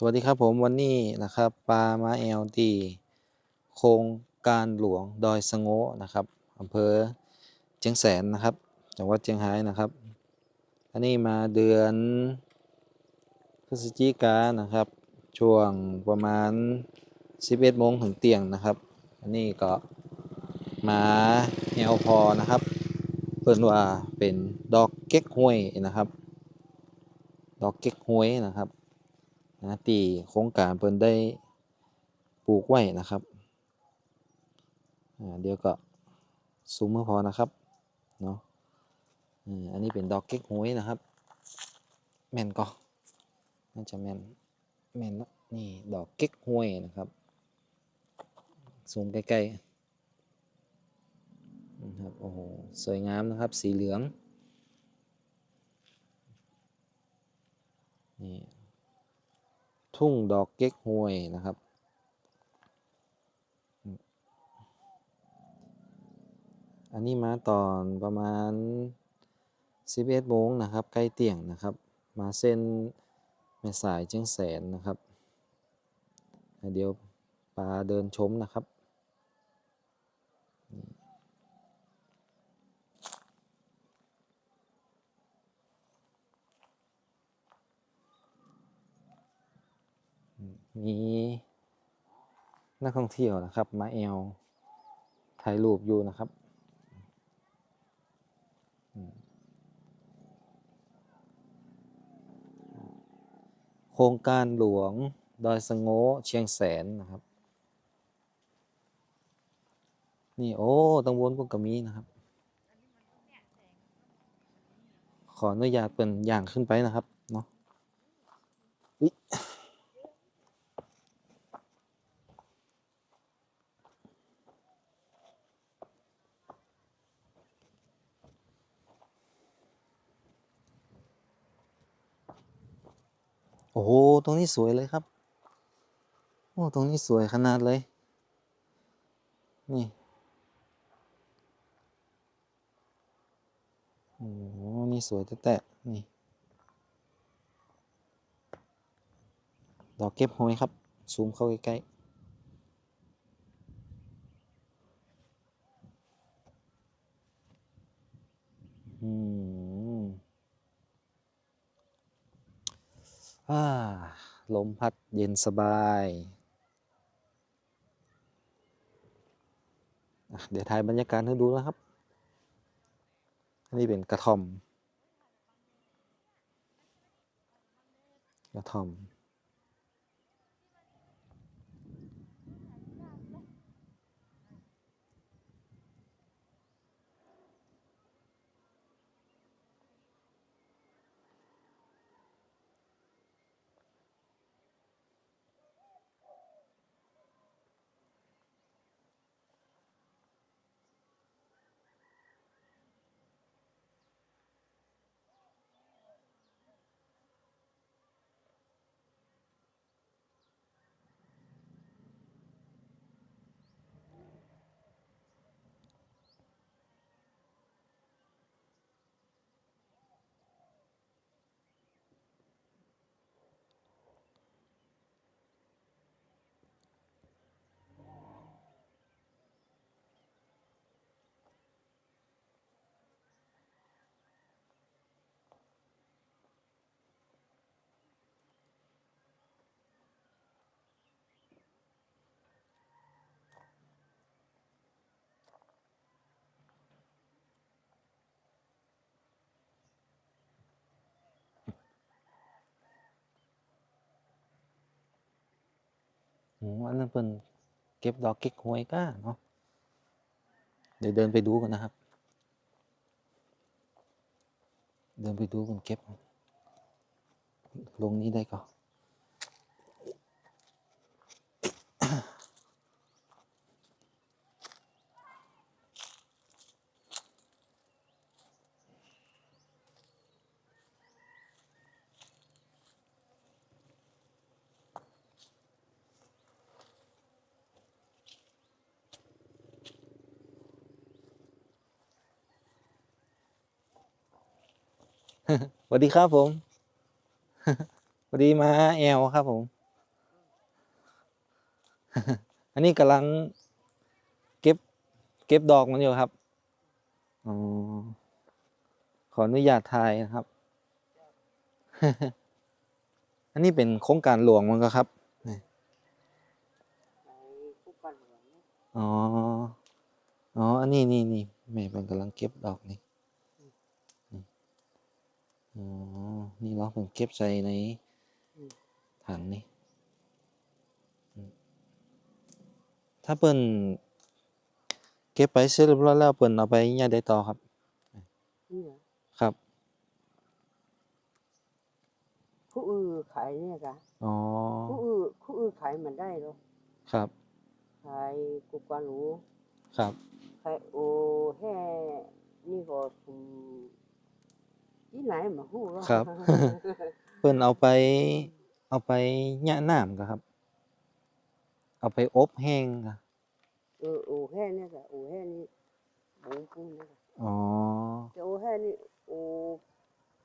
สวัสดีครับผมวันนี้นะครับปลามาแอลที่โครงการหลวงดอยสะโงนะครับอำเภอเชียงแสนนะครับจังหวัดเชียงรายนะครับ อันนี้มาเดือนพฤศจิกายนะครับ ช่วงประมาณ 11โมงถึงเตียงนะครับ อันนี้ก็มาแอลพอนะครับเพิ่นว่าเป็นดอกเก๊กห้วยนะครับ ดอกเก๊กห้วยนะครับ นะที่โครงการเพิ่นได้ปลูกไว้นะครับเดี๋ยวก็ซูมเมื่อพอนะครับเนาะอันนี้เป็นดอกเก๊กฮวยนะครับแม่นก็น่าจะแม่นแม่นเนาะนี่ดอกเก๊กฮวยนะครับซูมใกล้ๆนะครับโอ้โหสวยงามนะครับสีเหลืองนี่ ทุ่งดอกเก๊กฮวยนะครับ อันนี้มาตอนประมาณ 11โมงนะครับ ใกล้เตียงนะครับ มาเส้นแม่สายเจียงแสนนะครับ เดี๋ยวปลาเดินชมนะครับ มีนักท่องเที่ยวนะครับ มาแอลถ่ายรูปอยู่นะครับโครงการหลวงดอยสะโงเชียงแสนนะครับ นี่โอ้ตังบนพวกกมีนะครับ ขออนุญาตเป็นอย่างขึ้นไปนะครับ เนาะ โอ้โห ตรงนี้สวยเลยครับ โอ้ ตรงนี้สวยขนาดเลย นี่ โอ้นี่สวยแตะๆนี่ ดอกเก็บหอยครับ ซูมเข้าใกล้ๆอืมอ่า ลมพัดเย็นสบาย เดี๋ยวถ่ายบรรยากาศให้ดูนะครับอันนี้เป็นกระท่อม กระท่อม อันนั้นเป็นเก็บดอกเก๊กหวยก้าเนาะเดี๋ยวเดินไปดูกันนะครับ เดินไปดูกันเก็บ ลงนี้ได้ก่อน สวัสดีครับผมพอดีมาแอลครับผม อันนี้กำลัง เก็บ เก็บดอกมันอยู่ครับอ๋อขออนุญาตถ่ายนะครับ อันนี้เป็นโครงการหลวงมันก็ครับไอ้ผู้กันหลวงเนี่ยอ๋อ อ๋อ อันนี้นี่นี่แม่เป็นกำลังเก็บดอกนี่นี่ อ๋อ นี่เราเป็นเก็บใส่ในถังนี่อืมถ้าเปิ้นเก็บไปเสร็จเรียบร้อยแล้วเปิ้นเอาไปย่าได้ต่อครับนี่เหรอครับผู้อื่นขายเนี่ยกะอ๋อผู้อื่นผู้อื่นขายมันได้หรอครับ ขายกุกวาหรูครับขายโอแห่นี่ก็สุม ที่ไหนมาหู้หรอครับเปิ้นเอาไป เอาไปย่าน้ำก็ครับ เอาไปอบแห้งก็เออโอแห่เนี่ยกะโอแห่นี่บงปูเนี่ยกะอ๋อ แต่โอแห่นี่โอ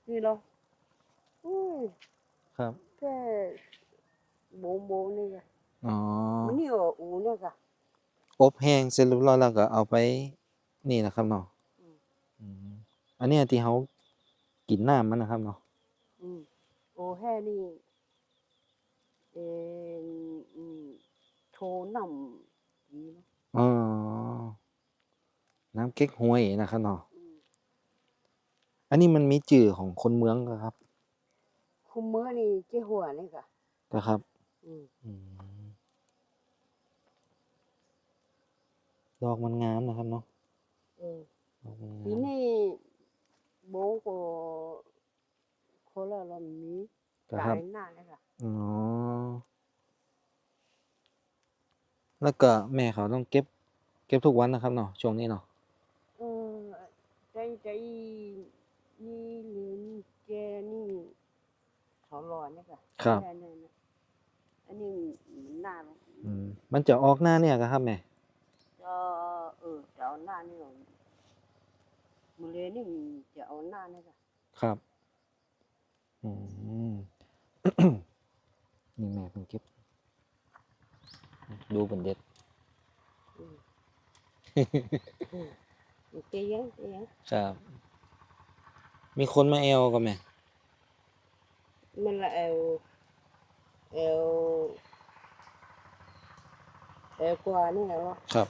นี่เหรออุ้ยครับ แค่บงบงนี่กะอ๋อ มันนี่ก็อูเนี่ยกะอบแห้งเสร็จเรียบร้อยแล้วก็เอาไป นี่นะครับเนาะอืมอืมอันเนี้ยที่เขา กินน้ำมันนะครับเนาะอืมโอแห่นี่เอออืมโทนำดีเนาะอ๋อน้ำเก๊กฮวยนะครับเนาะอืมอันนี้มันมีจื่อของคนเมืองก็ครับคุมเมื่อนี่เจ้หัวนี่กะนะครับ อืมอืมดอกมันงามนะครับเนาะเออ ดอกมันงาปีมนี้โบก็ โคละเรามีก็จ่าครับยหน้าเลยค่ะอ๋อแล้วก็แม่เขาต้องเก็บ เก็บทุกวันนะครับเนาะช่วงนี้เนาะเออใจใจนี่หรือแกนี่เขารอนี่ค่ะครับแเนี่ยนะอันนี้มันหน้าลงอืมมันจะออกหน้าเนี่ยก็ครับแม่จะเออจะเอาหน้านี่ลงมือเลยนี่จะเอาหน้านี่ค่ะครับ อืมนี่แม่เพิ่งเก็บ ดูเป็นเด็ดอืมอืมเจ๊ยังเจ๊ยังครับ มีคนมาแอลก็แม่มันละเอลเอลเอลกว่านี่แหละวะครับ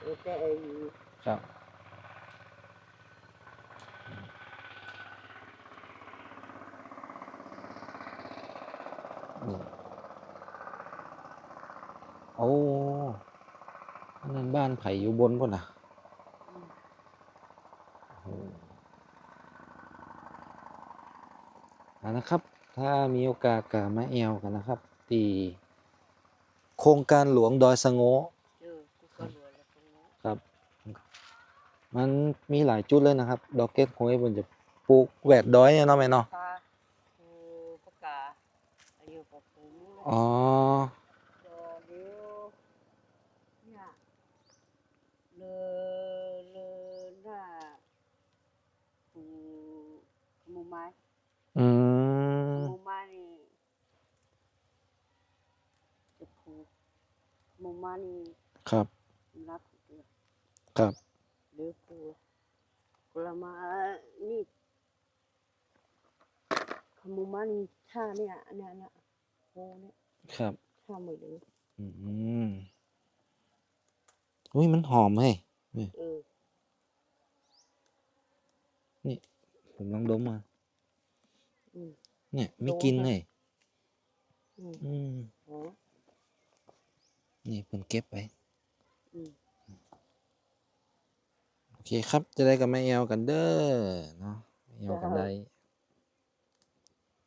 เอลแต่เอลครับ นี่โอ้อันนั้นบ้านไผ่อยู่บนป่ะนะโอ้อ่านะครับ ถ้ามีโอกาสก็มาแอวกันนะครับที่โครงการหลวงดอยสะโงเออกูก็รวยแล้วตรงนี้ครับ มันมีหลายจุดเลยนะครับ ดอกเก็ตหวยมันจะปลูกแหวดดอยเนี่ยเนาะแม่เนาะ ปลาปูปากกาอายุกับปูนี่แหละ อ๋อเดี๋ยวเดี๋ยวเนี่ยเลอเลอหน้าปูขโมยไม้อืขมโมยไม้นี่จะปูขโมยไม้นี่ครับ รับเดือครับ หรือปูกละมานี่ขโมยไม้นี่ท่าเนี่ยเนี่ยเนี่ย โหเนี่ยครับท่ามือเลยอืมอุ้ยมันหอมเฮ้ยเออผมลองดมมาอืมเนี่ยมีดมกลินนะเฮ้ยอืมอืมอ๋อนี่เพิ่นเก็บไปอืมโอเคครับ จะได้กับแม่แอลกันเด้อเนาะแม่แอลกันได้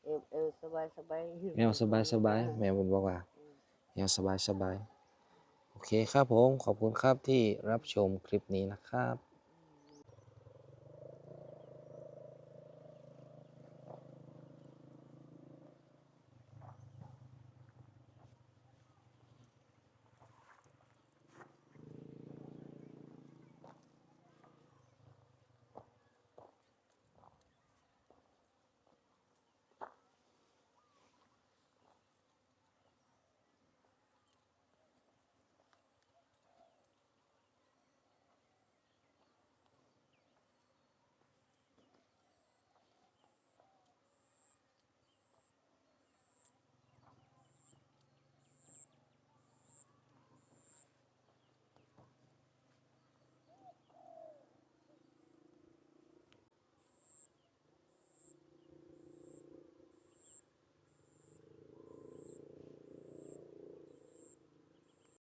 เออเออสบายสบายแมวสบายสบายแม่บุญบอกว่าแมวสบายสบายโอเคครับผมขอบคุณครับที่รับชมคลิปนี้นะครับ